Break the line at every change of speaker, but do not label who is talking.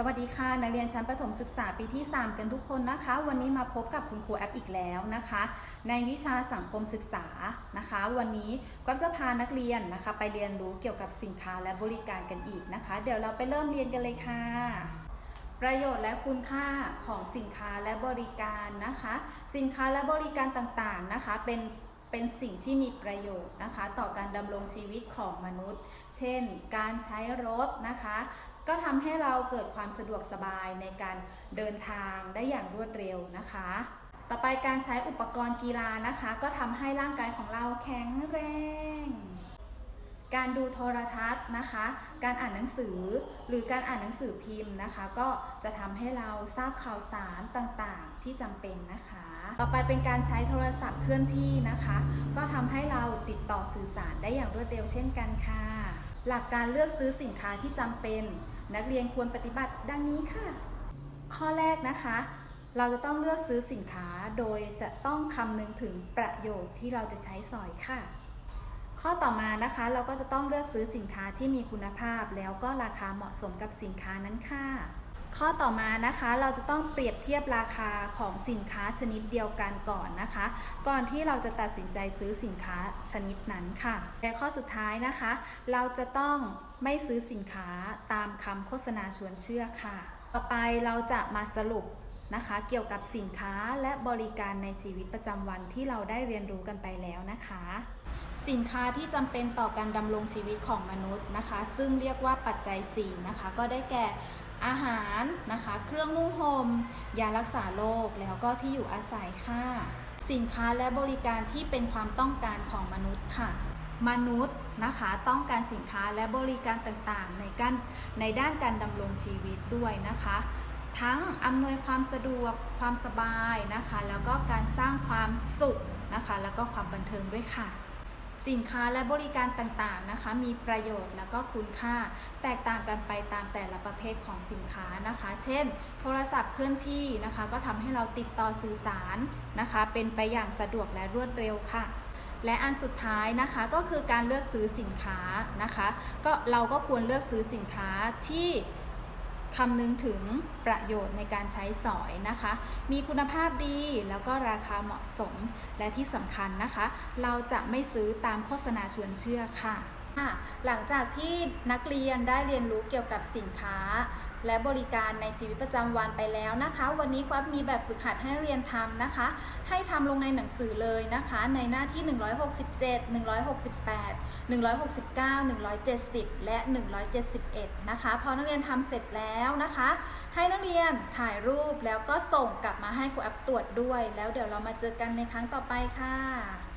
สวัสดีค่ะนักเรียนชั้นประถมศึกษาปีที่ 3 กันทุกคนนะคะ วันนี้มาพบกับคุณครูแอปอีกแล้วนะคะ ในวิชาสังคมศึกษานะคะ วันนี้ก็จะพานักเรียนนะคะ ไปเรียนรู้เกี่ยวกับสินค้าและบริการกันอีกนะคะ เดี๋ยวเราไปเริ่มเรียนกันเลยค่ะ ประโยชน์และคุณค่าของสินค้าและบริการนะคะ สินค้าและบริการต่างๆนะคะ เป็นเป็นสิ่งที่มีประโยชน์นะคะ ต่อการดำรงชีวิตของมนุษย์ เช่น การใช้รถนะคะ ก็ทำให้เราเกิดความสะดวกสบายในการเดินทางได้อย่างรวดเร็วนะคะ ต่อไปการใช้อุปกรณ์กีฬานะคะ ก็ทำให้ร่างกายของเราแข็งแรง การดูโทรทัศน์นะคะ การอ่านหนังสือหรือการอ่านหนังสือพิมพ์นะคะ ก็จะทำให้เราทราบข่าวสารต่างๆที่จำเป็นนะคะ ต่อไปเป็นการใช้โทรศัพท์เคลื่อนที่นะคะ ก็ทำให้เราติดต่อสื่อสารได้อย่างรวดเร็วเช่นกันค่ะ หลักการเลือกซื้อสินค้าที่จำเป็น นักเรียนควรปฏิบัติดังนี้ค่ะ ข้อแรกนะคะ เราจะต้องเลือกซื้อสินค้าโดยจะต้องคำนึงถึงประโยชน์ที่เราจะใช้สอยค่ะ ข้อต่อมานะคะ เราก็จะต้องเลือกซื้อสินค้าที่มีคุณภาพ แล้วก็ราคาเหมาะสมกับสินค้านั้นค่ะ ข้อต่อมานะคะเราจะต้องเปรียบเทียบราคาของสินค้าชนิดเดียวกันก่อนนะคะ ก่อนที่เราจะตัดสินใจซื้อสินค้าชนิดนั้นค่ะและข้อสุดท้ายนะคะ เราจะต้องไม่ซื้อสินค้าตามคำโฆษณาชวนเชื่อค่ะ ต่อไปเราจะมาสรุปนะคะ เกี่ยวกับสินค้าและบริการในชีวิตประจำวันที่เราได้เรียนรู้กันไปแล้วนะคะ สินค้าที่จำเป็นต่อการดำรงชีวิตของมนุษย์นะคะ ซึ่งเรียกว่าปัจจัย4นะคะ ก็ได้แก่ อาหารนะคะ เครื่องนุ่งห่มยารักษาโรคแล้วก็ที่อยู่อาศัยค่ะ สินค้าและบริการที่เป็นความต้องการของมนุษย์ค่ะ มนุษย์นะคะต้องการสินค้าและบริการต่างๆ ในการในด้านการดำรงชีวิตด้วยนะคะ ทั้งอำนวยความสะดวกความสบายนะคะ แล้วก็การสร้างความสุขนะคะ แล้วก็ความบันเทิงด้วยค่ะ สินค้าและบริการต่างๆนะคะ มีประโยชน์แล้วก็คุณค่าแตกต่างกันไปตามแต่ละประเภทของสินค้านะคะ เช่น โทรศัพท์เคลื่อนที่นะคะ ก็ทำให้เราติดต่อสื่อสารนะคะ เป็นไปอย่างสะดวกและรวดเร็วค่ะและอันสุดท้ายนะคะก็คือการเลือกซื้อสินค้านะคะ ก็เราก็ควรเลือกซื้อสินค้าที่ คำนึงถึงประโยชน์ในการใช้สอยนะคะ มีคุณภาพดีแล้วก็ราคาเหมาะสม และที่สำคัญนะคะ เราจะไม่ซื้อตามโฆษณาชวนเชื่อค่ะ หลังจากที่นักเรียนได้เรียนรู้เกี่ยวกับสินค้า และบริการในชีวิตประจำวันไปแล้วนะคะ วันนี้ครับมีแบบฝึกหัดให้เรียนทำนะคะ ให้ทำลงในหนังสือเลยนะคะ ในหน้าที่ 167 168 169 170 และ 171 นะคะ พอนักเรียนทำเสร็จแล้วนะคะ ให้นักเรียนถ่ายรูปแล้วก็ส่งกลับมาให้ครูแอปตรวจด้วย แล้วเดี๋ยวเรามาเจอกันในครั้งต่อไปค่ะ